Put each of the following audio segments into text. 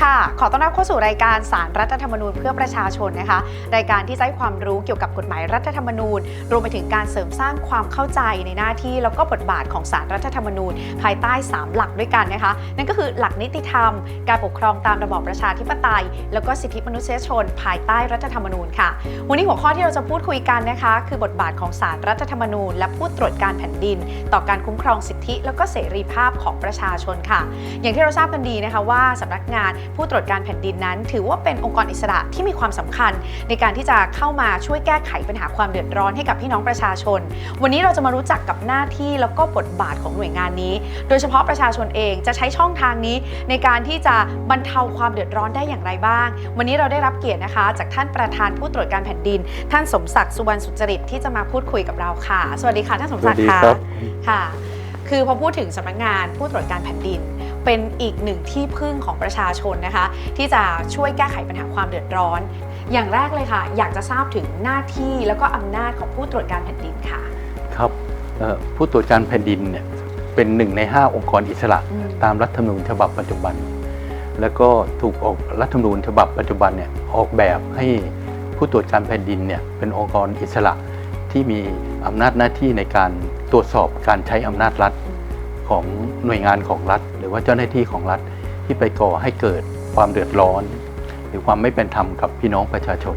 สวัสดีค่ะ ขอต้อนรับเข้าสู่รายการสารรัฐธรรมนูญเพื่อประชาชนนะคะ รายการที่จะให้ความรู้เกี่ยวกับกฎหมายรัฐธรรมนูญ รวมไปถึงการเสริมสร้างความเข้าใจในหน้าที่แล้วก็บทบาทของสารรัฐธรรมนูญ ภายใต้ 3 หลักด้วยกันนะคะ นั่นก็คือหลักนิติธรรม การปกครองตามระบอบประชาธิปไตย แล้วก็สิทธิมนุษยชน ภายใต้รัฐธรรมนูญค่ะ วันนี้หัวข้อที่เราจะพูดคุยกันนะคะ คือบทบาทของสารรัฐธรรมนูญ และผู้ตรวจการแผ่นดิน ต่อการคุ้มครองสิทธิ แล้วก็เสรีภาพของประชาชนค่ะ อย่างที่เราทราบกันดีนะคะว่าสำนักงานผู้ตรวจการแผ่นดินนั้น ถือว่าเป็นองค์กรอิสระที่มีความสำคัญ ในการที่จะเข้ามาช่วยแก้ไขปัญหาความเดือดร้อนให้กับพี่น้องประชาชน วันนี้เราจะมารู้จักกับหน้าที่แล้วก็บทบาทของหน่วยงานนี้ โดยเฉพาะประชาชนเองจะใช้ช่องทางนี้ ในการที่จะบรรเทาความเดือดร้อนได้อย่างไรบ้าง วันนี้เราได้รับเกียรตินะคะ จากท่านประธานผู้ตรวจการแผ่นดิน ท่านสมศักดิ์สุวรรณสุจริตที่จะมาพูดคุยกับเราค่ะ สวัสดีค่ะท่านสมศักดิ์สวัสดีค่ะครับค่ะ คือพอพูดถึงสำนักงานผู้ตรวจการแผ่นดิน เป็นอีกหนึ่งที่พึ่งของประชาชนนะคะ ที่จะช่วยแก้ไขปัญหาความเดือดร้อน อย่างแรกเลยค่ะ อยากจะทราบถึงหน้าที่แล้วก็อำนาจของผู้ตรวจการแผ่นดินค่ะครับเอ่อผู้ตรวจการแผ่นดินเนี่ยเป็นหนึ่งใน 5 องค์กรอิสระอืมตามรัฐธรรมนูญฉบับปัจจุบัน แล้วก็ถูกออกรัฐธรรมนูญฉบับปัจจุบันเนี่ยออกแบบให้ผู้ตรวจการแผ่นดินเนี่ยเป็นองค์กรอิสระที่มีอำนาจหน้าที่ในการตรวจสอบการใช้อำนาจรัฐ ของหน่วยงานของรัฐ หรือว่าเจ้าหน้าที่ของรัฐที่ไปก่อให้เกิดความเดือดร้อน หรือความไม่เป็นธรรมกับพี่น้องประชาชน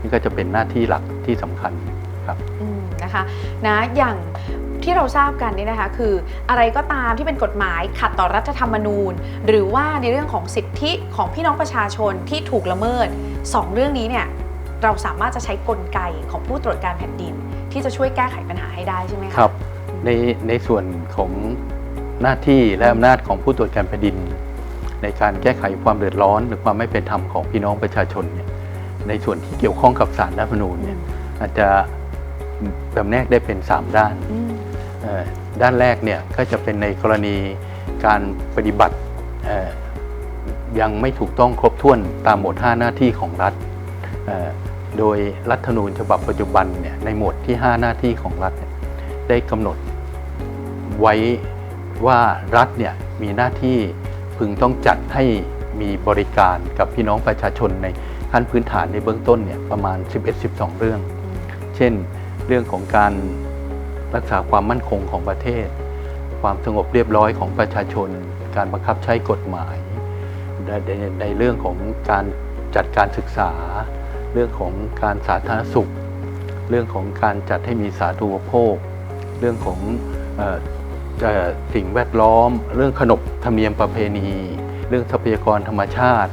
นี่ก็จะเป็นหน้าที่หลักที่สำคัญครับอืมนะคะนะอย่างที่เราทราบกันนี่นะคะคืออะไรก็ตามที่เป็นกฎหมายขัดต่อรัฐธรรมนูญ หรือว่าในเรื่องของสิทธิของพี่น้องประชาชนที่ถูกละเมิดสองเรื่องนี้เนี่ยเราสามารถจะใช้กลไกของผู้ตรวจการแผ่นดิน ที่จะช่วยแก้ไขปัญหาให้ได้ใช่ไหมคะครับ ในในส่วนของ หน้าที่และอำนาจของผู้ตรวจการแผ่นดิน ในการแก้ไขความเดือดร้อน หรือความไม่เป็นธรรมของพี่น้องประชาชนเนี่ยในส่วนที่เกี่ยวข้องกับสารรัฐธรรมนูญเนี่ยอาจจะแบ่งแยกได้เป็น 3 ด้านอืมเอ่อด้านแรกเนี่ยก็จะเป็นในกรณีการปฏิบัติเอ่อยังไม่ถูกต้องครบถ้วนตามหมวด 5 หน้าที่ของรัฐเอ่อโดยรัฐธรรมนูญฉบับปัจจุบันเนี่ยในหมวดที่ 5 หน้าที่ของรัฐเนี่ยได้กำหนดไว้ ว่ารัฐเนี่ยมีหน้าที่พึงต้องจัดให้มีบริการกับพี่น้องประชาชนในขั้นพื้นฐานในเบื้องต้นเนี่ยประมาณ 11-12 เรื่อง เช่น เรื่องของการรักษาความมั่นคงของประเทศ ความสงบเรียบร้อยของประชาชน การบังคับใช้กฎหมายในเรื่องของการจัดการศึกษา เรื่องของการสาธารณสุข เรื่องของการจัดให้มีสาธารณูปโภค เรื่องของ สิ่งแวดล้อม เรื่องขนบธรรมเนียมประเพณี เรื่องทรัพยากรธรรมชาติ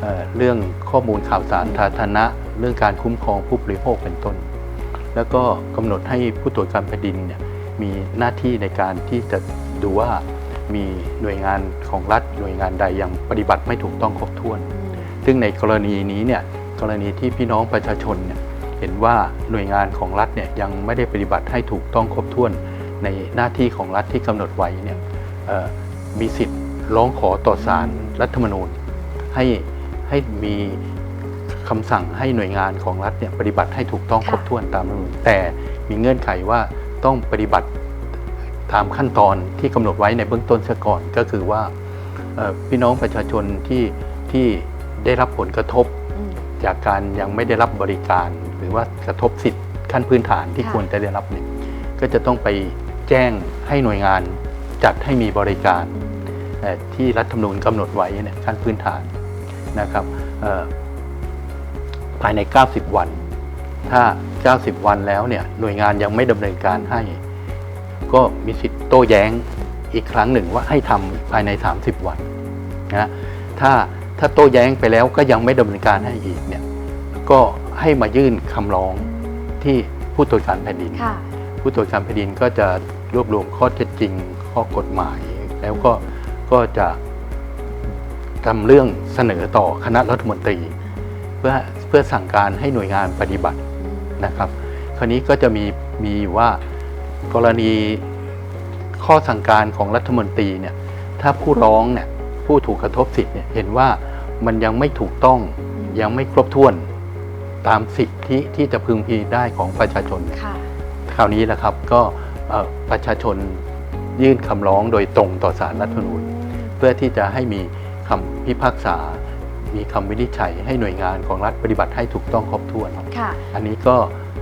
เอ่อเรื่องข้อมูลข่าวสารสาธารณะ เรื่องการคุ้มครองผู้บริโภคเป็นต้น แล้วก็กำหนดให้ผู้ตรวจการแผ่นดินเนี่ยมีหน้าที่ในการที่จะดูว่ามีหน่วยงานของรัฐหน่วยงานใดยังปฏิบัติไม่ถูกต้องครบถ้วน ซึ่งในกรณีนี้เนี่ยกรณีที่พี่น้องประชาชนเนี่ยเห็นว่าหน่วยงานของรัฐเนี่ยยังไม่ได้ปฏิบัติให้ถูกต้องครบถ้วน ในหน้าที่ของรัฐที่กำหนดไว้เนี่ยเอ่อมีสิทธิ์ร้องขอต่อศาลรัฐธรรมนูญ ให้ให้มีคำสั่งให้หน่วยงานของรัฐเนี่ยปฏิบัติให้ถูกต้องค่ะครบถ้วนตามรัฐธรรมนูญแต่มีเงื่อนไขว่าต้องปฏิบัติตามขั้นตอนที่กำหนดไว้ในเบื้องต้นซะก่อนก็คือว่าเอ่อพี่น้องประชาชนที่ที่ได้รับผลกระทบอืมจากการยังไม่ได้รับบริการ หรือว่ากระทบสิทธิ์ขั้นพื้นฐานที่ค่ะควรจะได้รับเนี่ยก็จะต้องไป แจ้งให้หน่วยงานจัดให้มีบริการเอ่อที่รัฐธรรมนูญกำหนดไว้เนี่ยขั้นพื้นฐานนะครับเอ่อภายใน 90 วัน ถ้า 90 วันแล้วเนี่ยหน่วยงานยังไม่ดำเนินการให้ ก็มีสิทธิ์โต้แย้งอีกครั้งหนึ่งว่าให้ทำภายใน 30 วันนะถ้าถ้าโต้แย้งไปแล้วก็ยังไม่ดำเนินการให้อีกเนี่ยก็ให้มายื่นคำร้องที่ผู้ตรวจการแผ่นดินค่ะผู้ตรวจการแผ่นดินก็จะ รวบรวมข้อเท็จจริง ข้อกฎหมาย แล้วก็ก็จะทำเรื่องเสนอต่อคณะรัฐมนตรี เพื่อเพื่อสั่งการให้หน่วยงานปฏิบัตินะครับ คราวนี้ก็จะมีมีอยู่ว่ากรณีข้อสั่งการของรัฐมนตรีเนี่ยถ้าผู้ร้องเนี่ยผู้ถูกกระทบสิทธิ์เนี่ยเห็นว่ามันยังไม่ถูกต้องยังไม่ครบถ้วนตามสิทธิที่จะพึงพีได้ของประชาชนค่ะคราวนี้แหละครับก็เอ่อ ประชาชนยื่นคำร้องโดยตรงต่อสารรัฐธรรมนูญ เพื่อที่จะให้มีคำพิพากษา มีคำวินิจฉัยให้หน่วยงานของรัฐปฏิบัติให้ถูกต้องครบถ้วนค่ะอันนี้ก็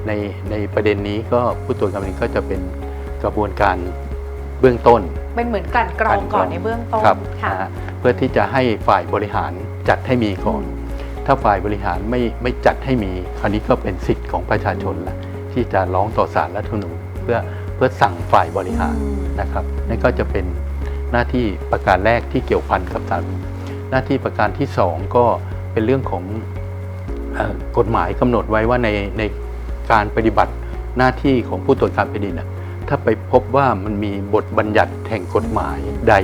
ในในประเด็นนี้ก็ผู้ตรวจการแผ่นดินก็จะเป็นกระบวนการเบื้องต้น เป็นเหมือนกลั่นกรองก่อนในเบื้องต้นครับค่ะนะฮะเพื่อที่จะให้ฝ่ายบริหารจัดให้มีก่อน ถ้าฝ่ายบริหารไม่ไม่จัดให้มี คราวนี้ก็เป็นสิทธิ์ของประชาชนละที่จะร้องต่อศาลรัฐธรรมนูญเพื่อ เพื่อสั่งฝ่ายบริหารนะครับนั่นก็จะเป็นหน้าที่ประการแรกที่เกี่ยวพันกับศาลหน้าที่ประการที่สองก็เป็นเรื่องของอกฎหมายกำหนดไว้ว่าในในการปฏิบัติหน้าที่ของผู้ตรวจการแผ่นดินน่ะถ้าไปพบว่ามันมีบทบัญญัติแห่งกฎหมายใด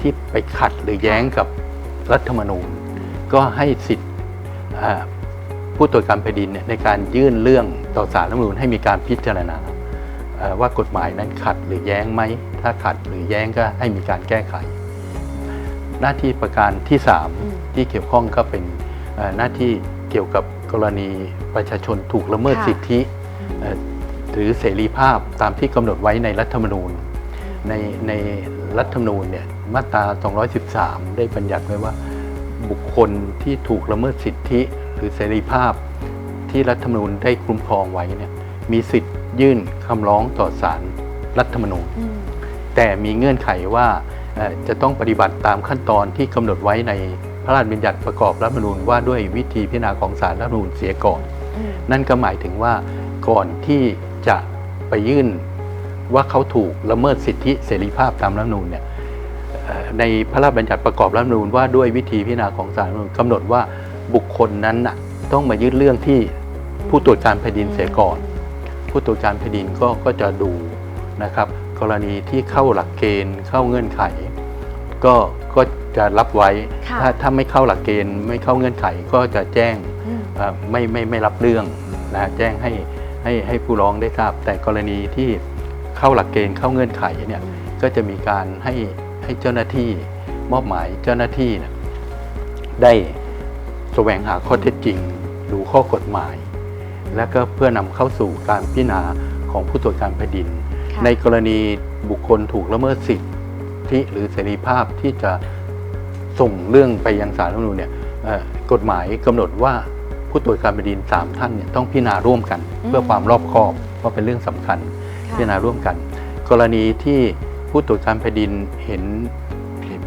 ที่ไปขัดหรือแย้งกับรัฐธรรมนูญ ก็ให้สิทธิ์ผู้ตรวจการแผ่นดินในการยื่นเรื่องต่อศาลรัฐธรรมนูญให้มีการพิจารณา ว่ากฎหมายนั้นขัดหรือแย้งไหม ถ้าขัดหรือแย้งก็ให้มีการแก้ไข หน้าที่ประการที่อืม3ที่เกี่ยวข้องก็เป็นเอ่อหน้าที่เกี่ยวกับกรณีประชาชนถูกละเมิดค่ะสิทธิเอ่อหรือเสรีภาพตามที่กำหนดไว้ในรัฐธรรมนูญ ในในรัฐธรรมนูญเนี่ยมาตรา 213 ได้บัญญัติไว้ว่าบุคคลที่ถูกละเมิดสิทธิหรือเสรีภาพที่รัฐธรรมนูญได้คุ้มครองไว้เนี่ยมีสิทธิ์ ยื่นคำร้องต่อศาลรัฐธรรมนูญอืมแต่มีเงื่อนไขว่าเอ่อจะต้องปฏิบัติตามขั้นตอนที่กำหนดไว้ในพระราชบัญญัติประกอบรัฐธรรมนูญว่าด้วยวิธีพิจารณาของศาลรัฐธรรมนูญเสียก่อนอืมนั่นก็หมายถึงว่าก่อนที่จะไปยื่นว่าเขาถูกละเมิดสิทธิเสรีภาพตามรัฐธรรมนูญเนี่ยเอ่อในพระราชบัญญัติประกอบรัฐธรรมนูญว่าด้วยวิธีพิจารณาของศาลรัฐธรรมนูญกำหนดว่าบุคคลนั้นน่ะต้องมายื่นเรื่องที่ผู้ตรวจการแผ่นดินเสียก่อน ผู้ตรวจการแผ่นดินก็ก็จะดูนะครับ กรณีที่เข้าหลักเกณฑ์เข้าเงื่อนไข ก็ก็จะรับไว้ค่ะถ้าถ้าไม่เข้าหลักเกณฑ์ไม่เข้าเงื่อนไขก็จะแจ้งอืมเอ่อไม่ไม่ไม่รับเรื่องนะแจ้งให้ให้ให้ผู้ร้องได้ทราบ แต่กรณีที่เข้าหลักเกณฑ์เข้าเงื่อนไขเนี่ยก็จะมีการให้ให้เจ้าหน้าที่มอบหมายเจ้าหน้าที่เนี่ยได้แสวงหาข้อเท็จจริง ดูข้อกฎหมาย และก็เพื่อนำเข้าสู่การพิจารณาของผู้ตรวจการแผ่นดินค่ะในกรณีบุคคลถูกละเมิดสิทธิหรือเสรีภาพที่จะส่งเรื่องไปยังศาลรัฐธรรมนูญเนี่ยเอ่อกฎหมายกำหนดว่าผู้ตรวจการแผ่นดินสามท่านเนี่ยต้องพิจารณาร่วมกัน เพื่อความรอบคอบเพราะเป็นเรื่องสำคัญค่ะพิจารณาร่วมกัน กรณีที่ผู้ตรวจการแผ่นดินเห็น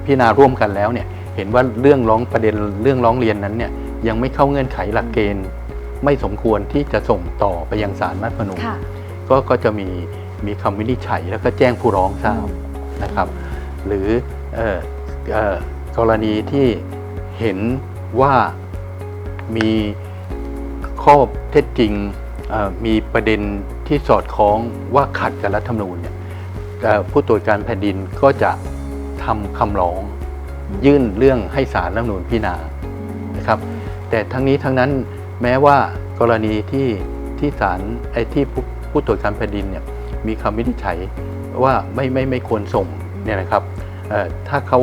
พิจารณาร่วมกันแล้วเนี่ยเห็นว่าเรื่องร้องประเด็นเรื่องร้องเรียนนั้นเนี่ยยังไม่เข้าเงื่อนไขหลักเกณฑ์ ไม่สมควรที่จะส่งต่อไปยังศาลรัฐธรรมนูญค่ะก็ก็จะมีมีคำวินิจฉัยแล้วก็แจ้งผู้ร้องทราบนะครับ หรือเอ่อเอ่อกรณีที่เห็นว่ามีข้อเท็จจริงเอ่อมีประเด็นที่สอดคล้องว่าขัดกับรัฐธรรมนูญเนี่ยเอ่อผู้ตรวจการแผ่นดินก็จะทำคำร้อง ยื่นเรื่องให้ศาลรัฐธรรมนูญพิจารณานะครับ แต่ทั้งนี้ทั้งนั้น แม้ว่ากรณีที่ที่ศาลไอ้ที่ผู้ผู้ตรวจการแผ่นดินเนี่ยมีคำวินิจฉัยว่าไม่ไม่ไม่ควรส่งเนี่ยนะครับเอ่อถ้าเขา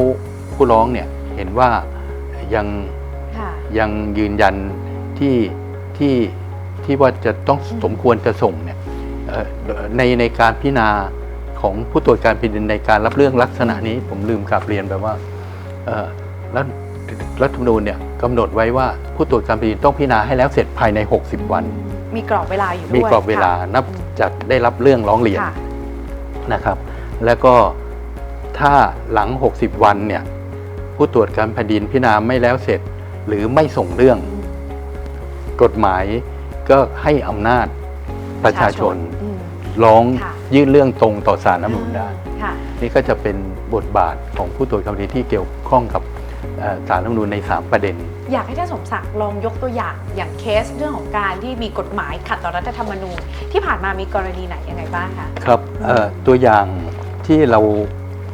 ผู้ร้องเนี่ยเห็นว่ายังค่ะยังยืนยันที่ที่ที่ว่าจะต้องอืมสมควรจะส่งเนี่ยเอ่อในในการพิจารณาของผู้ตรวจการแผ่นดินในการรับเรื่องลักษณะนี้ผมลืมกลับเรียนไปว่าเอ่อรัฐรัฐธรรมนูญเนี่ย กำหนดไว้ว่าผู้ตรวจการแผ่นดินต้องพิจารณาให้แล้วเสร็จภายใน 60 วัน มีกรอบเวลาอยู่ด้วยมีกรอบเวลาค่ะนับจากได้รับเรื่องร้องเรียนค่ะนะครับ แล้วก็ถ้าหลัง 60 วันเนี่ยผู้ตรวจการแผ่นดินพิจารณาไม่แล้วเสร็จ หรือไม่ส่งเรื่องอืมกฎหมายก็ให้อำนาจประชาชนอืม ร้องค่ะ ยื่นเรื่องตรงต่อศาลน้ำนูนได้ ค่ะ นี่ก็จะเป็นบทบาทของผู้ตรวจการแผ่นดินที่เกี่ยวข้องกับ เอ่อศาลน้ำนูนใน 3 ประเด็น อยากให้ท่านสมศักดิ์ลองยกตัวอย่างอย่างเคสเรื่องของการที่มีกฎหมายขัดต่อรัฐธรรมนูญ ที่ผ่านมามีกรณีไหนยังไงบ้างคะครับเอ่อตัวอย่างที่เรา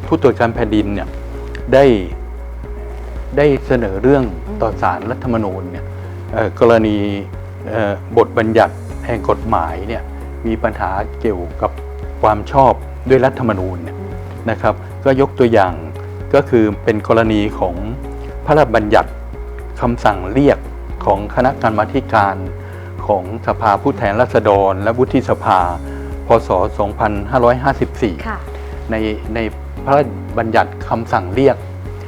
ผู้ตรวจการแผ่นดินเนี่ยได้ได้เสนอเรื่องต่อศาลรัฐธรรมนูญเนี่ยเอ่อกรณีเอ่อบทบัญญัติแห่งกฎหมายเนี่ยมีปัญหาเกี่ยวกับความชอบด้วยรัฐธรรมนูญเนี่ยนะครับ ก็ยกตัวอย่างก็คือเป็นกรณีของ พระราชบัญญัติคำสั่งเรียกของคณะกรรมาธิการของสภาผู้แทนราษฎร และวุฒิสภาพศ2554ค่ะในในพระราชบัญญัติคำสั่งเรียก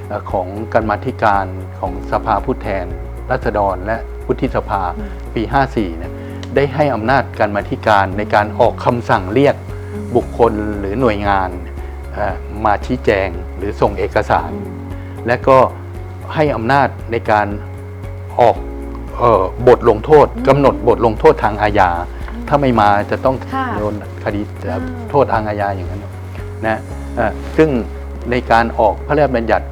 เอ่อของการมาธิการของสภาผู้แทนราษฎรและวุฒิสภาอืมปี 54เนี่ยได้ให้อำนาจการมาธิการในการออกคำสั่งเรียกบุคคลหรือหน่วยงานเอ่อมาชี้แจงหรือส่งเอกสาร และก็ ให้อำนาจในการออกเออบทลงโทษอืมกำหนดบทลงโทษทางอาญา ถ้าไม่มาจะต้องค่ะโดนคดีอ่าโทษทางอาญาอย่างนั้นนะเอ่อซึ่งในการออกพระราชบัญญัติ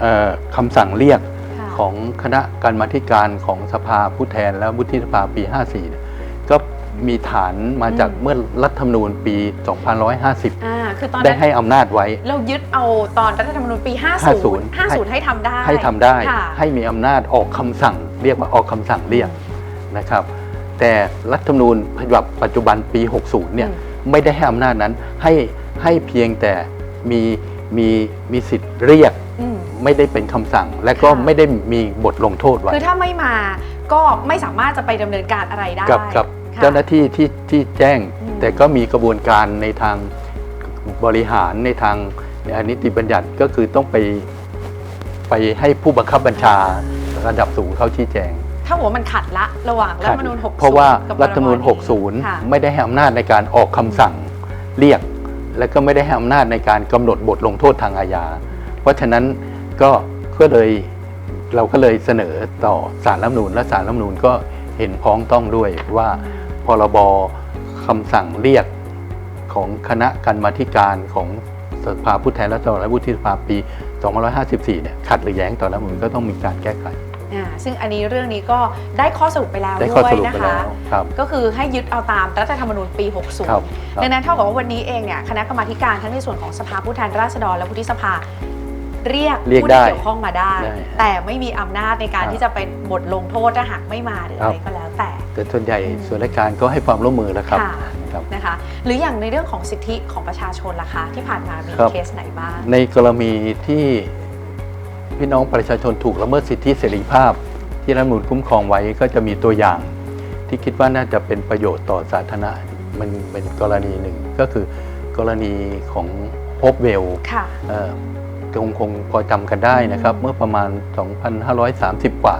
เอ่อคำสั่งเรียกค่ะของคณะการมาธิการของสภาผู้แทนและวุฒิสภาปี 54เนี่ยก็ มีฐานมาจากอืมเมื่อรัฐธรรมนูญปี 2550 อ่าคือตอนได้นั้นให้อำนาจไว้ เรายึดเอาตอนรัฐธรรมนูญปี 50 50 50 ให้ทำได้ให้ทำได้ค่ะให้มีอำนาจออกคำสั่ง เรียกว่าออกคำสั่งเรียกนะครับ แต่รัฐธรรมนูญฉบับปัจจุบันปี 60 เนี่ยอืมไม่ได้ให้อำนาจนั้นให้ให้เพียงแต่มีมีมีสิทธิ์เรียกอืม ไม่ได้เป็นคำสั่ง และก็ค่ะ ไม่ได้มีบทลงโทษไว้คือถ้าไม่มาก็ไม่สามารถจะไปดำเนินการอะไรได้ กับกับค่ะ เจ้าหน้าที่ที่ที่แจ้งอืมแต่ก็มีกระบวนการในทางบริหารในทางนิติบัญญัติก็คือต้องไปไปให้ผู้บังคับบัญชาระดับสูงเขาชี้แจง ถ้าบอกว่ามันขัดละระหว่างรัฐธรรมนูญ60 เพราะว่ากับรัฐธรรมนูญพบนี้ค่ะ60 ไม่ได้ให้อำนาจในการออกคำสั่งเรียก และก็ไม่ได้ให้อำนาจในการกำหนดบทลงโทษทางอาญา เพราะฉะนั้นก็ก็เลยเราก็เลยเสนอต่อสารรัฐธรรมนูญและสารรัฐธรรมนูญก็เห็นพ้องต้องด้วยว่า พรบคำสั่งเรียกของคณะกรรมาธิการของสภาผู้แทนราษฎรและวุฒิสภาปี 2554 เนี่ยขัดหรือแย้งต่อรัฐธรรมนูญก็ต้องมีการแก้ไขอ่าซึ่งอันนี้เรื่องนี้ก็ได้ข้อสรุปไปแล้วได้ด้ข้อวสยรุปนะไปคะแล้วครับ ก็คือให้ยึดเอาตามรัฐธรรมนูญปี ครับ60ครับดังนั้นเท่ากับว่าวันนี้เองเนี่ยคณะกรรมาธิการทั้งในส่วนของสภาผู้แทนราษฎรและวุฒิสภา เรียกเรียกผู้ได้ที่เกี่ยวข้องมาได้ ได้แต่ไม่มีอำนาจในการครับ ที่จะเป็นบทลงโทษถ้าหากไม่มาหรืออะไรครับก็แล้ว แต่แต่ส่วนใหญ่อืมส่วนราชการก็ให้ความร่วมมือแล้วครับค่ะครับนะคะหรืออย่างในเรื่องของสิทธิของประชาชนล่ะคะที่ผ่านมามีครับเคสไหนบ้างในกรณีที่พี่น้องประชาชนถูกละเมิดสิทธิเสรีภาพ ที่รัฐธรรมนูญคุ้มครองไว้ก็จะมีตัวอย่าง ที่คิดว่าน่าจะเป็นประโยชน์ต่อสาธารณะมันเป็นกรณีหนึ่งก็คือกรณีของโฮปเวลค่ะคงคงพอจำกันได้นะครับ เมื่อประมาณ 2,530 กว่า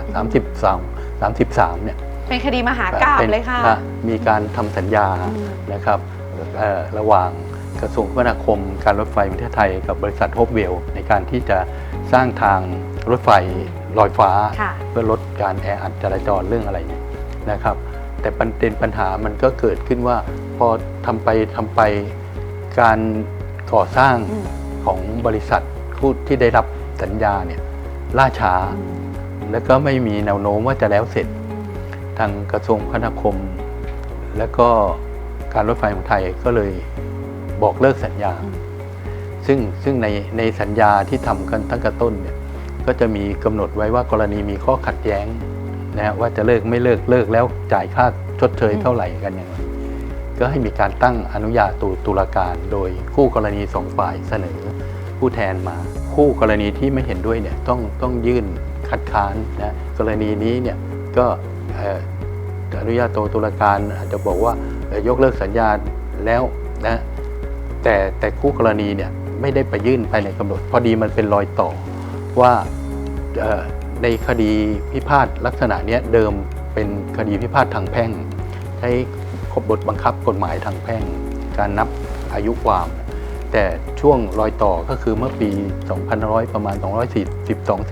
33 33เนี่ย เป็นคดีมหากาบเป็นเลยค่ะนะมีการทำสัญญาอืมนะครับเอ่อระหว่างกระทรวงคมนาคม การรถไฟแห่งประเทศไทย กับบริษัทโฮปเวล ในการที่จะสร้างทางรถไฟลอยฟ้าค่ะเพื่อลดการแออัดจราจรเรื่องอะไรเนี่ยนะครับ แต่ประเด็นปัญหามันก็เกิดขึ้นว่าพอทำไปทำไปการก่อสร้างอืมของบริษัทผู้ที่ได้รับสัญญาเนี่ยล่าช้า แล้วก็ไม่มีแนวโน้มว่าจะแล้วเสร็จ ทางกระทรวงคมนาคม และก็การรถไฟของไทยก็เลยบอกเลิกสัญญาอืมซึ่งซึ่งในในสัญญาที่ทำกันตั้งแต่ต้นเนี่ยก็จะมีกำหนดไว้ว่ากรณีมีข้อขัดแย้งนะฮะว่าจะเลิกไม่เลิกเลิกแล้วจ่ายค่าชดเชยเท่าไหร่กันยังไงก็ให้มีการตั้งอนุญาโตตุลาการ โดยคู่กรณีสองฝ่ายเสนอ ผู้แทนมา คู่กรณีที่ไม่เห็นด้วยเนี่ยต้องต้องยื่นคัดค้านนะกรณีนี้เนี่ยก็เอนุญาโตตุลาการอาจจะบอกว่ายกเลิกสัญญาแล้วนะแต่แต่คู่กรณีเนี่ยไม่ได้ไปยื่นภายในกำหนด พอดีมันเป็นรอยต่อว่าในคดีพิพาทลักษณะเนี้ยเดิมเป็นคดีพิพาททางแพ่ง ใช้ขบทบังคับกฎหมายทางแพ่ง การนับอายุความ แต่ช่วงรอยต่อก็คือเมื่อปี 2500 ประมาณ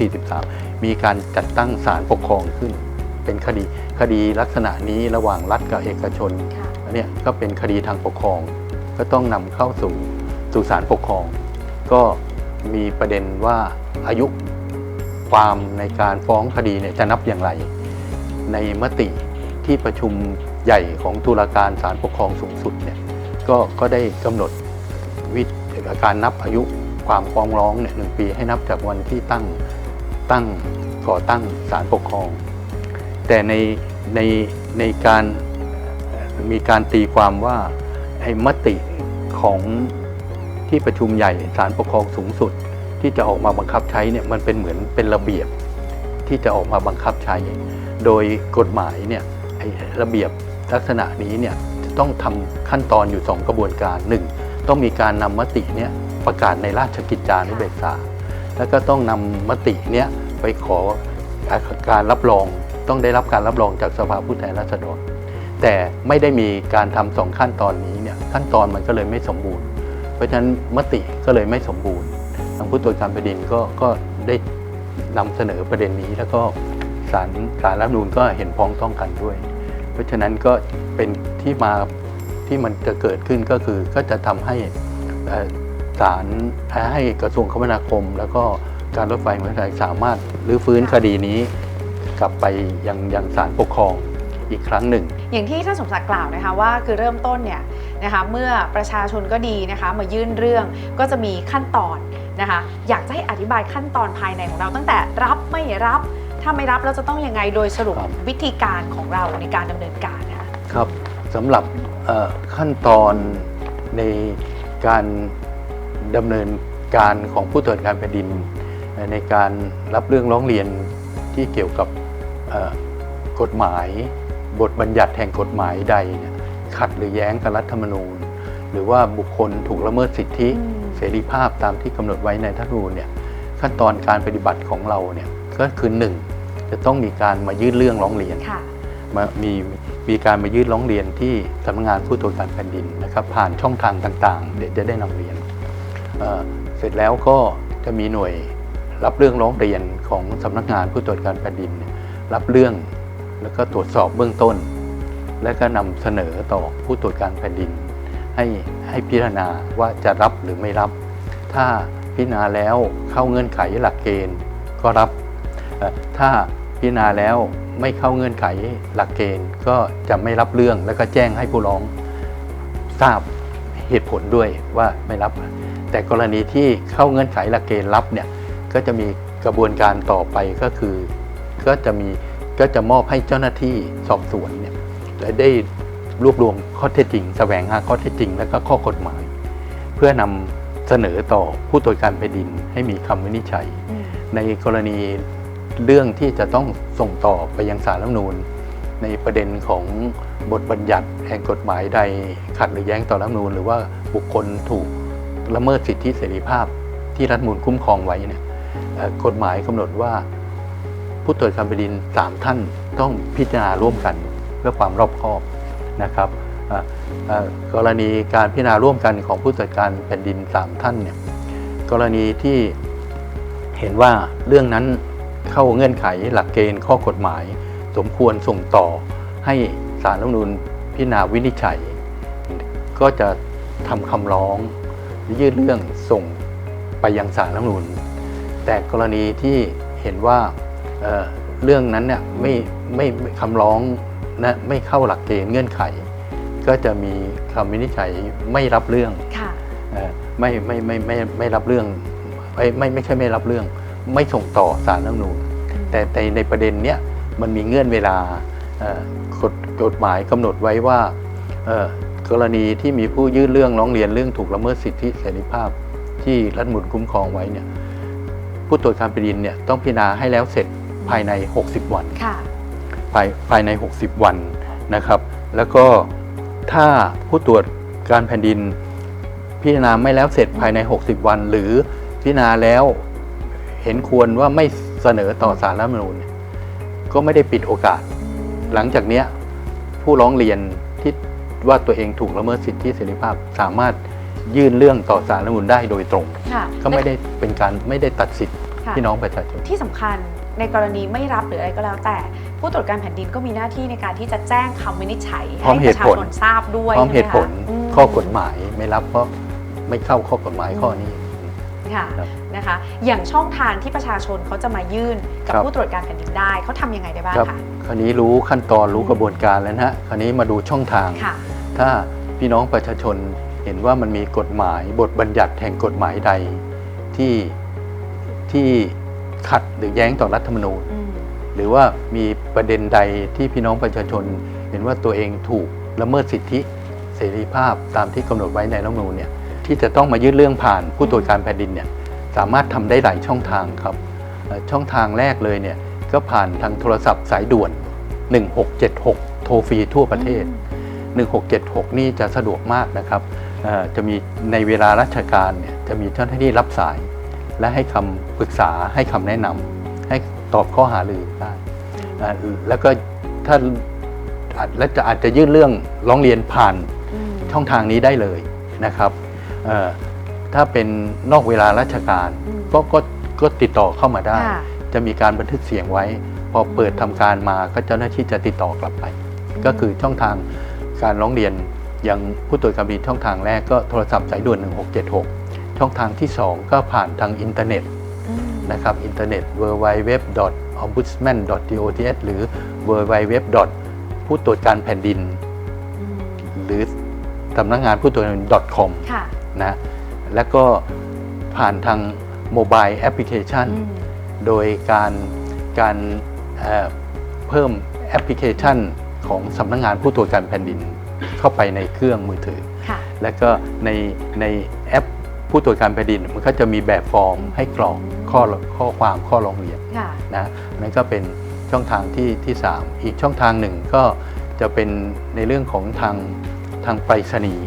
242-43 มีการจัดตั้งศาลปกครองขึ้น เป็นคดีคดีลักษณะนี้ระหว่างรัฐกับเอกชนค่ะอันเนี้ยก็เป็นคดีทางปกครอง ก็ต้องนำเข้าสู่สู่ศาลปกครอง ก็มีประเด็นว่าอายุความในการฟ้องคดีเนี่ยจะนับอย่างไร ในมติที่ประชุมใหญ่ของตุลาการศาลปกครองสูงสุดเนี่ยก็ก็ได้กำหนดวิธีการนับอายุความฟ้องร้องเนี่ยหนึ่งปีให้นับจากวันที่ตั้งตั้งก่อตั้งศาลปกครอง แต่ในในในการมีการตีความว่าไอ้มติของที่ประชุมใหญ่ศาลปกครองสูงสุด ที่จะออกมาบังคับใช้เนี่ยมันเป็นเหมือนเป็นระเบียบที่จะออกมาบังคับใช้ โดยกฎหมายเนี่ยไอ้ระเบียบลักษณะนี้เนี่ยจะต้องทำขั้นตอนอยู่ 2 กระบวนการ 1. ต้องมีการนำมติเนี่ยประกาศในราชกิจจานุเบกษา แล้วก็ต้องนำมติเนี้ยไปขอการรับรอง ต้องได้รับการรับรองจากสภาผู้แทนราษฎร แต่ไม่ได้มีการทำสองขั้นตอนนี้เนี่ยขั้นตอนมันก็เลยไม่สมบูรณ์ เพราะฉะนั้นมติก็เลยไม่สมบูรณ์ ทางผู้ตรวจการแผ่นดินก็ก็ได้นำเสนอประเด็นนี้แล้วก็ศาลศาลรัฐมนูญก็เห็นพ้องต้องกันด้วย เพราะฉะนั้นก็เป็นที่มาที่มันจะเกิดขึ้นก็คือก็จะทำให้ศาลให้กระทรวงคมนาคม แล้วก็การรถไฟแห่งประเทศไทยสามารถรื้อฟื้นคดีนี้ กลับไปยังยังศาลปกครองอีกครั้งหนึ่ง อย่างที่ท่านสมศักดิ์กล่าวนะคะว่าคือเริ่มต้นเนี่ยนะคะเมื่อประชาชนก็ดีนะคะมายื่นเรื่องก็จะมีขั้นตอนนะคะอยากจะให้อธิบายขั้นตอนภายในของเราตั้งแต่รับไม่รับ ถ้าไม่รับเราจะต้องยังไงโดยสรุปครับวิธีการของเราในการดำเนินการนะคะครับสำหรับเอ่อขั้นตอนในการดำเนินการของผู้ตรวจการแผ่นดินเอ่อในการรับเรื่องร้องเรียนที่เกี่ยวกับเอ่อ กฎหมาย บทบัญญัติแห่งกฎหมายใดเนี่ยขัดหรือแย้งกับรัฐธรรมนูญ หรือว่าบุคคลถูกละเมิดสิทธิอืมเสรีภาพตามที่กำหนดไว้ในรัฐธรรมนูญเนี่ยขั้นตอนการปฏิบัติของเราเนี่ยก็คือหนึ่งจะต้องมีการมายื่นเรื่องร้องเรียนค่ะมามีมีการมายื่นร้องเรียนที่สำนักงานผู้ตรวจการแผ่นดินนะครับ ผ่านช่องทางต่างๆ เดี๋ยวจะได้นำเรียนเอ่อเสร็จแล้วก็จะมีหน่วยรับเรื่องร้องเรียนของสำนักงานผู้ตรวจการแผ่นดินเนี่ย รับเรื่อง แล้วก็ตรวจสอบเบื้องต้น และก็นำเสนอต่อผู้ตรวจการแผ่นดิน ให้ให้พิจารณาว่าจะรับหรือไม่รับ ถ้าพิจารณาแล้วเข้าเงื่อนไขหลักเกณฑ์ก็รับ ถ้าพิจารณาแล้วไม่เข้าเงื่อนไขหลักเกณฑ์ก็จะไม่รับเรื่องแล้วก็แจ้งให้ผู้ร้องทราบเหตุผลด้วยว่าไม่รับ แต่กรณีที่เข้าเงื่อนไขหลักเกณฑ์รับเนี่ยก็จะมีกระบวนการต่อไปก็คือ ก็จะมีก็จะมอบให้เจ้าหน้าที่สอบสวนเนี่ยและได้รวบรวมข้อเท็จจริงแสวงหาข้อเท็จจริง และก็ข้อกฎหมาย เพื่อนำเสนอต่อผู้ตรวจการแผ่นดิน ให้มีคำวินิจฉัยอืมในกรณีเรื่องที่จะต้องส่งต่อไปยังสารรัฐธรรมนูญในประเด็นของบทบัญญัติแห่งกฎหมายใดขัดหรือแย้งต่อรัฐธรรมนูญหรือว่าบุคคลถูกละเมิดสิทธิเสรีภาพที่รัฐธรรมนูญคุ้มครองไว้เนี่ยเอ่อกฎหมายกำหนดว่า ผู้ตรวจการแผ่นดินสามท่านต้องพิจารณาร่วมกันเพื่อความรอบคอบนะครับกรณีการพิจารณาร่วมกันของผู้ตรวจการแผ่นดินสามท่านเนี่ยกรณีที่เห็นว่าเรื่องนั้นเข้าเงื่อนไขหลักเกณฑ์ข้อกฎหมาย สมควรส่งต่อให้สารรัฐมนูญพิจารณาวินิจฉัย ก็จะทำคำร้องยื่นเรื่องส่งไปยังสารรัฐมนูญแต่กรณีที่เห็นว่า เอ่อเรื่องนั้นเนี่ยไม่ไม่ไม่คำร้องนะไม่เข้าหลักเกณฑ์เงื่อนไข ก็จะมีคำวินิจฉัยไม่รับเรื่องค่ะเอ่อไม่ไม่ไม่ไม่ไม่รับเรื่องไม่ไม่ไม่ใช่ไม่รับเรื่อง ไม่ส่งต่อสารรัฐธรรมนูญแต่ในในประเด็นเนี้ยมันมีเงื่อนเวลาเอ่อกฎกฎหมายกำหนดไว้ว่าเอ่อกรณีที่มีผู้ยื่นเรื่องร้องเรียนเรื่องถูกละเมิดสิทธิเสรีภาพที่รัฐธรรมนูลคุ้มครองไว้เนี่ยผู้ตรวจการแผ่นดินเนี่ยต้องพิจารณาให้แล้วเสร็จ ภายใน 60 วันค่ะภายภายใน 60 วันนะครับ แล้วก็ถ้าผู้ตรวจการแผ่นดิน พิจารณาไม่แล้วเสร็จภายใน 60 วัน หรือพิจารณาแล้วเห็นควรว่าไม่เสนอต่อสารรัฐธรรมนูญเนี่ยก็ไม่ได้ปิดโอกาส หลังจากเนี้ยผู้ร้องเรียนที่ว่าตัวเองถูกละเมิดสิทธิเสรีภาพสามารถยื่นเรื่องต่อสารรัฐธรรมนูญได้โดยตรงค่ะก็ไม่ได้เป็นการไม่ได้ตัดสิทธิ์ค่ะพี่น้องประชาชนที่สำคัญ ในกรณีไม่รับหรืออะไรก็แล้วแต่ ผู้ตรวจการแผ่นดินก็มีหน้าที่ในการที่จะแจ้งคำวินิจฉัยพร้อให้มปเหระตุชาผล ชนทราบด้วยพร้อมเหตุผลใช่ไคะม ข้อกฎหมายไม่รับเพราะไม่เข้าข้อกฎหมายข้อนี้ ค่ะครับนะคะอย่างช่องทางที่ประชาชนเขาจะมายื่นกับครับ ผู้ตรวจการแผ่นดินได้เขาทำยังไงได้บ้างครับคะคราวนี้รู้ขั้นตอนรู้กระบวนการแล้วนะฮะคราวนี้มาดูช่องทาง ค่ะ ถ้าพี่น้องประชาชนเห็นว่ามันมีกฎหมายบทบัญญัติแห่งกฎหมายใดที่ที่ ขัดหรือแย้งต่อรัฐธรรมนูญอืมหรือว่ามีประเด็นใดที่พี่น้องประชาชน เห็นว่าตัวเองถูกละเมิดสิทธิเสรีภาพตามที่กำหนดไว้ในรัฐธรรมนูญเนี่ยที่จะต้องมายื่นเรื่องผ่านผู้ตรวจการแผ่นดินเนี่ยสามารถทำได้หลายช่องทางครับเอ่อช่องทางแรกเลยเนี่ยก็ผ่านทางโทรศัพท์สายด่วน 1676 โทรฟรีทั่วประเทศ 1676 นี่จะสะดวกมากนะครับเอ่อจะมีในเวลาราชการเนี่ยจะมีเจ้าหน้าที่รับสาย และให้คำปรึกษาให้คำแนะนำให้ตอบข้อหารือได้อ่าแล้วก็ถ้าอาจและจะอาจจะยื่นเรื่องร้องเรียนผ่านอืมช่องทางนี้ได้เลยนะครับเอ่อถ้าเป็นนอกเวลาราชการอืมก็ก็ก็ติดต่อเข้ามาได้ค่ะจะมีการบันทึกเสียงไว้ พอเปิดทำการมาก็เจ้าหน้าที่จะติดต่อกลับไป ก็คือช่องทางการร้องเรียนอย่างผู้ตรวจการแผ่นดินช่องทางแรกก็โทรศัพท์สายด่วน 1676 ช่องทางที่ 2 ก็ผ่านทางอินเทอร์เน็ตอืมนะครับอินเทอร์เน็ต www.ombudsman.dots หรือ www. ผู้ตรวจการแผ่นดินอืมหรือสำนักงานผู้ตรวจการแผ่นดิน .com ค่ะนะแล้วก็ผ่านทางโมบายแอปพลิเคชันอืมโดยการการเอ่อเพิ่มแอปพลิเคชันของสำนักงานผู้ตรวจการแผ่นดินเข้าไปในเครื่องมือถือค่ะแล้วก็ในในแอป ผู้ตรวจการแผ่นดินมันก็จะมีแบบฟอร์มให้กรอกข้อข้อความข้อร้องเรียนค่ะนะนั่นก็เป็นช่องทางที่ที่ 3 อีกช่องทางหนึ่งก็จะเป็นในเรื่องของทางทางไปรษณีย์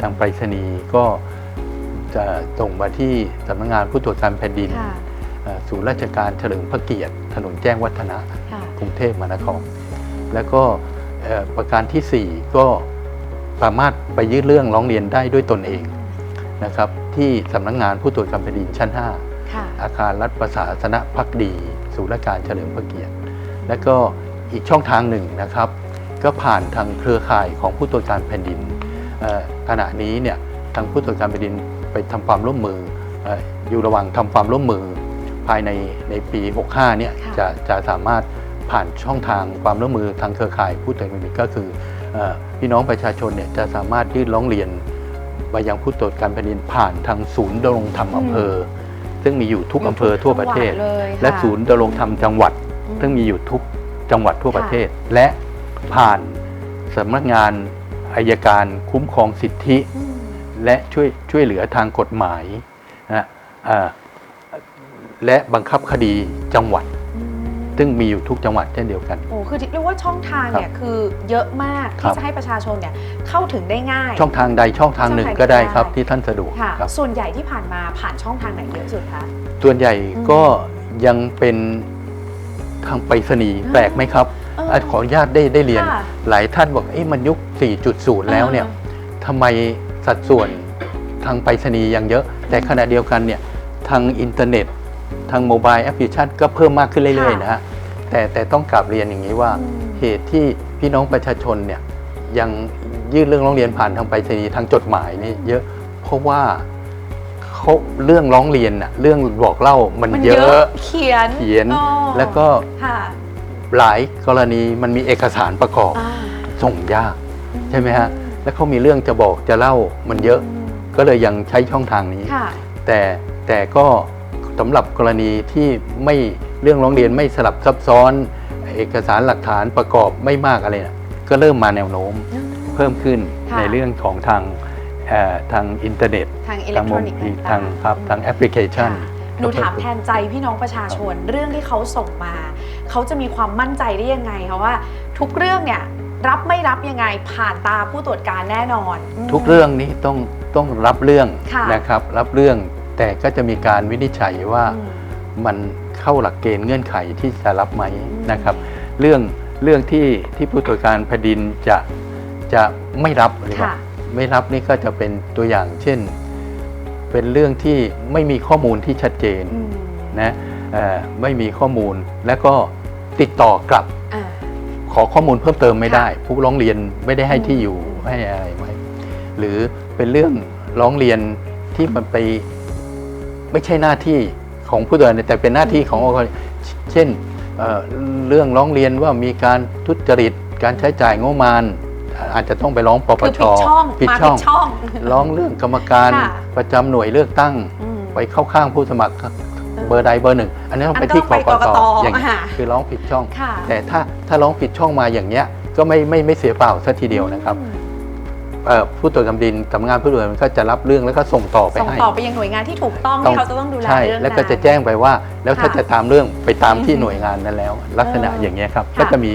ทางไปรษณีย์ก็จะส่งมาที่สำนักงานผู้ตรวจการแผ่นดินค่ะเอ่อศูนย์ราชการเฉลิมพระเกียรติ ถนนแจ้งวัฒนะค่ะกรุงเทพมหานครแล้วก็เอ่อประการทีสี่ 4 ก็สามารถไปยื่นเรื่องร้องเรียนได้ด้วยตนเอง นะครับที่สำนักงานผู้ตรวจการแผ่นดินชั้นค่ะ5อาคารรัฐประศาสนพักดี ศูนย์ราชการเฉลิมพระเกียรติ และก็อีกช่องทางหนึ่งนะครับ ก็ผ่านทางเครือข่ายของผู้ตรวจการแผ่นดินเอ่อขณะนี้เนี่ยทางผู้ตรวจการแผ่นดินไปทำความร่วมมือเอ่ออยู่ระหว่างทำความร่วมมือภายในในปี 65 เนี่ยค่ะจะจะสามารถผ่านช่องทางความร่วมมือทางเครือข่ายผู้ตรวจการแผ่นดินก็คือเออพี่น้องประชาชนเนี่ยจะสามารถยื่นร้องเรียน ไปยังผู้ตรวจการแผ่นดินผ่านทางศูนย์ดำรงธรรมอำเภอ ซึ่งมีอยู่ทุกอำเภอทั่วประเทศจังหวัดเลยค่ะและศูนย์ดำรงธรรมจังหวัดอืมซึ่งมีอยู่ทุกจังหวัดทั่วค่ะประเทศ และผ่านสำนักงานอายการคุ้มครองสิทธิอืมและช่วยช่วยเหลือทางกฎหมายนะอ่าและบังคับคดีจังหวัดอืม ซึ่งมีอยู่ทุกจังหวัดเช่นเดียวกัน โอ้คือเรียกว่าช่องทางเนี่ยคือเยอะมากครัที่บจะให้ประชาชนเนี่ยเข้าถึงได้ง่าย ช่องทางใดช่องทางหนึ่งช่องทางก็ได้ได้ครับที่ท่านสะดวกค่ะครับส่วนใหญ่ที่ผ่านมาผ่านช่องทางไหนเยอะสุดคะส่วนใหญ่อืมก็ยังเป็นทางไปรษณีย์อ่าแปลกไหมครับเอออะขออนุญาตได้ได้เรียนค่ะหลายท่านบอกเอ๊ะมันยุค 4.0 แล้วเนี่ยทำไมสัดส่วนทางไปรษณีย์ยังเยอะ แต่ขณะเดียวกันเนี่ยทางอินเทอร์เน็ต ทางโมบายแอปพลิเคชันก็เพิ่มมากขึ้นเรื่อยๆค่ะนะฮะแต่แต่ต้องกลับเรียนอย่างนี้ว่าอืมเหตุที่พี่น้องประชาชนเนี่ยยังยื่นเรื่องร้องเรียนผ่านทางไปรษณีย์ทางจดหมายนี่เยอะเพราะว่าเขาเรื่องร้องเรียนน่ะเรื่องบอกเล่ามันมันเยเยอะอะเขียนเขียนอ๋อแล้วก็ค่ะหลายกรณีมันมีเอกสารประกอบอ่าส่งยากใช่ไหมฮะแล้วเขามีเรื่องจะบอกจะเล่ามันเยอะ ก็เลยยังใช้ช่องทางนี้ค่ะแต่แต่ก็ สำหรับกรณีที่ไม่เรื่องร้องเรียนไม่สลับซับซ้อน เอกสารหลักฐานประกอบไม่มากอะไรนะก็เริ่มมาแนวโน้มเพิ่มขึ้นค่ะในเรื่องของทางเอ่อทางอินเทอร์เน็ต ทางอิเล็ทากงทรอนิกส์ทางครับทางแอปพลิเคชันค่ะหนูถามแทนใจพี่น้องประชาชนเรื่องที่เขาส่งมา เขาจะมีความมั่นใจได้ยังไงคะว่า ทุกเรื่องเนี่ยรับไม่รับยังไงผ่านตาผู้ตรวจการแน่นอนมทุกเรื่องนี้ต้องต้องรับเรื่องค่ะนะครับ รับเรื่อง แต่ก็จะมีการวินิจฉัยว่าอืมมันเข้าหลักเกณฑ์เงื่อนไขที่จะรับไหมอืมนะครับ เรื่องเรื่องที่ที่ผู้ตรวจการแผ่นดินจะจะไม่รับหรือว่าค่ะไม่รับนี่ก็จะเป็นตัวอย่างเช่น เป็นเรื่องที่ไม่มีข้อมูลที่ชัดเจนอืมนะเอ่อไม่มีข้อมูลและก็ติดต่อกลับอ่าขอข้อมูลเพิ่มเติมไม่ได้ค่ะผู้ร้องเรียนไม่ได้ให้ที่อยู่อืมให้อะไรไว้หรือเป็นเรื่องร้องเรียนที่มันไป ไม่ใช่หน้าที่ของผู้ตรวจแต่เป็นหน้าที่ขององค์กรเช่นเอ่อเรื่องร้องเรียนว่ามีการทุจริตการใช้จ่ายงบประมาณ อาจจะต้องไปร้องปปคือชปิดช่องปิดมาช่ปิองดช่องร้องเรื่องกรรมการค่ะประจำหน่วยเลือกตั้งอืมไปเข้าข้างผู้สมัครเบอร์ใดเบอร์หนึ่ง อันนี้ต้องไปที่กอันนั้นกต้องไปตกกตอย่างนี้อ่าคือร้องผิดช่องค่ะแต่ถ้าถ้าร้องผิดช่องมาอย่างเนี้ยก็ไม่ไม่ไม่เสียเปล่าซะทีเดียวนะครับอืมเอ่อ ผู้ตรวจการแผ่นดินสำนักงานผู้ตรวจมันก็จะรับเรื่องแล้วก็ส่งต่อไปส่งให้ต่อไปยังหน่วยงานที่ถูกต้องต้องที่เขาจะต้องดูแลใช่เรื่องนั้น แล้วก็จะแจ้งไปว่า แล้วถ้าค่ะจะตามเรื่องไปตามที่อืมหน่วยงานนั้นแล้ว ลักษณะเอออย่างเงี้ยครับ ค่ะก็จะมี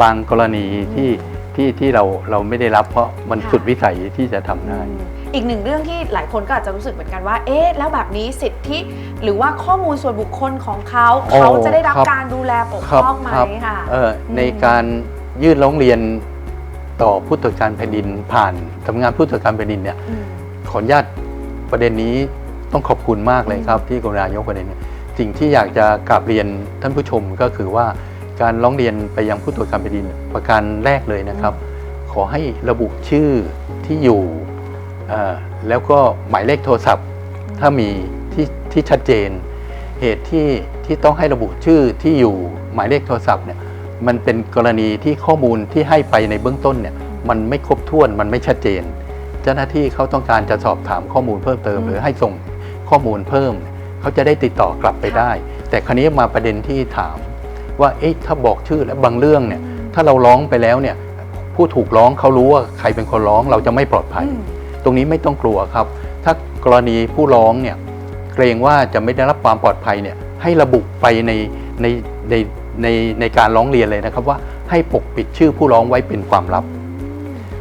บางกรณีที่ที่ที่เราเราไม่ได้รับเพราะมันค่ะ สุดวิสัยที่จะทำได้อืมอีกหนึ่งเรื่องที่หลายคนก็อาจจะรู้สึกเหมือนกันว่า เอ๊ะ แล้วแบบนี้สิทธิ หรือว่าข้อมูลส่วนบุคคลของเขาโอ้เขาจะได้รับครับการดูแลปกครับป้องไหมครับ ค่ะ เอ่ออม ในการยื่นร้องเรียน ต่อผู้ตรวจการแผ่นดินผ่านสำนักงานผู้ตรวจการแผ่นดินเนี่ยอืมขออนุญาตประเด็นนี้ต้องขอบคุณมากเลยครับที่กรุณายกประเด็นนี้สิ่งที่อยากจะกราบเรียนท่านผู้ชมก็คือว่าการร้องเรียนไปยังผู้ตรวจการแผ่นดินประการแรกเลยนะครับ ขอให้ระบุชื่อที่อยู่เอ่อแล้วก็หมายเลขโทรศัพท์ ถ้ามีที่ที่ชัดเจน เหตุที่ที่ต้องให้ระบุชื่อที่อยู่หมายเลขโทรศัพท์เนี่ย มันเป็นกรณีที่ข้อมูลที่ให้ไปในเบื้องต้นเนี่ยมันไม่ครบถ้วนมันไม่ชัดเจน เจ้าหน้าที่เขาต้องการจะสอบถามข้อมูลเพิ่มเติมอืมหรือให้ส่งข้อมูลเพิ่ม เขาจะได้ติดต่อกลับไปค่ะได้ แต่คราวนี้มาประเด็นที่ถาม ว่าเอ๊ะถ้าบอกชื่อแล้วบางเรื่องเนี่ยถ้าเราร้องไปแล้วเนี่ยผู้ถูกร้องเขารู้ว่าใครเป็นคนร้องเราจะไม่ปลอดภัยอืมตรงนี้ไม่ต้องกลัวครับ ถ้ากรณีผู้ร้องเนี่ยเกรงว่าจะไม่ได้รับความปลอดภัยเนี่ยให้ระบุไปในในใน ในในการร้องเรียนเลยนะครับว่าให้ปกปิดชื่อผู้ร้องไว้เป็นความลับ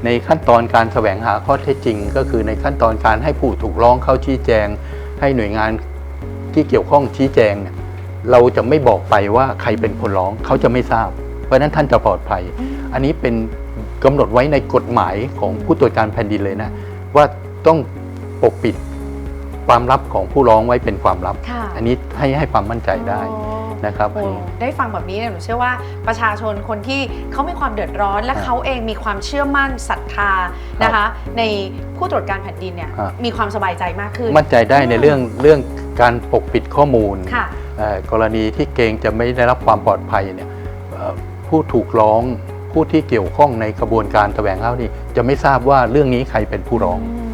ในขั้นตอนการแสวงหาข้อเท็จจริง ก็คือในขั้นตอนการให้ผู้ถูกร้องเข้าชี้แจง ให้หน่วยงานที่เกี่ยวข้องชี้แจงเนี่ยเราจะไม่บอกไปว่าใครเป็นคนร้องเขาจะไม่ทราบ เพราะฉะนั้นท่านจะปลอดภัย อันนี้เป็นกำหนดไว้ในกฎหมายของผู้ตรวจการแผ่นดินเลยนะ ว่าต้องปกปิด ความลับของผู้ร้องไว้เป็นความลับ ค่ะ อันนี้ให้ให้ความมั่นใจได้อ๋อนะครับอัโอ้นนี้ ได้ฟังแบบนี้เนี่ยหนูเชื่อว่าประชาชนคนที่เขามีความเดือดร้อน และครับเขาเองมีความเชื่อมั่นศรัทธานะคะ ในผู้ตรวจการแผ่นดินเนี่ยครับ มีความสบายใจมากขึ้น มั่นใจได้ในเรื่องเรื่องการปกปิดข้อมูลค่ะ เอ่อกรณีที่เกรงจะไม่ได้รับความปลอดภัยเนี่ยเอ่อผู้ถูกร้องผู้ที่เกี่ยวข้องในกระบวนการแสวงหานี่จะไม่ทราบว่าเรื่องนี้ใครเป็นผู้ร้องมค่ะนะ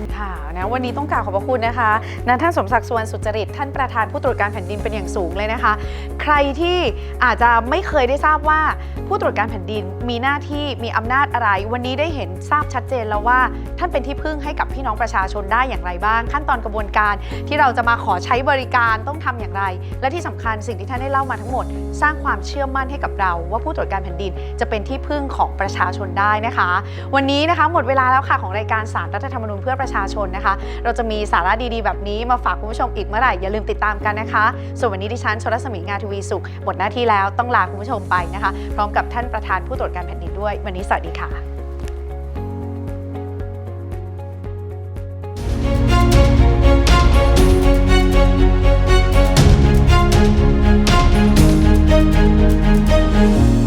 วันนี้ต้องกล่าวขอบพระคุณนะคะนะท่านสมศักดิ์สุวรรณสุจริต ท่านประธานผู้ตรวจการแผ่นดินเป็นอย่างสูงเลยนะคะ ใครที่อาจจะไม่เคยได้ทราบว่าผู้ตรวจการแผ่นดินมีหน้าที่มีอำนาจอะไร วันนี้ได้เห็นทราบชัดเจนแล้วว่า ท่านเป็นที่พึ่งให้กับพี่น้องประชาชนได้อย่างไรบ้าง ขั้นตอนกระบวนการที่เราจะมาขอใช้บริการต้องทำอย่างไร และที่สำคัญสิ่งที่ท่านได้เล่ามาทั้งหมด สร้างความเชื่อมั่นให้กับเรา ว่าผู้ตรวจการแผ่นดินจะเป็นที่พึ่งของประชาชนได้นะคะ วันนี้นะคะหมดเวลาแล้วค่ะของรายการสารรัฐธรรมนูญเพื่อประชาชนนะคะเราจะมีสาระดีๆ แบบนี้มาฝากคุณผู้ชมอีกเมื่อไหร่ อย่าลืมติดตามกันนะคะ ส่วนวันนี้ดิฉันชลสมีงานทวีสุข หมดหน้าที่แล้วต้องลาคุณผู้ชมไปนะคะ พร้อมกับท่านประธานผู้ตรวจการแผ่นดินด้วย วันนี้สวัสดีค่ะ嗯。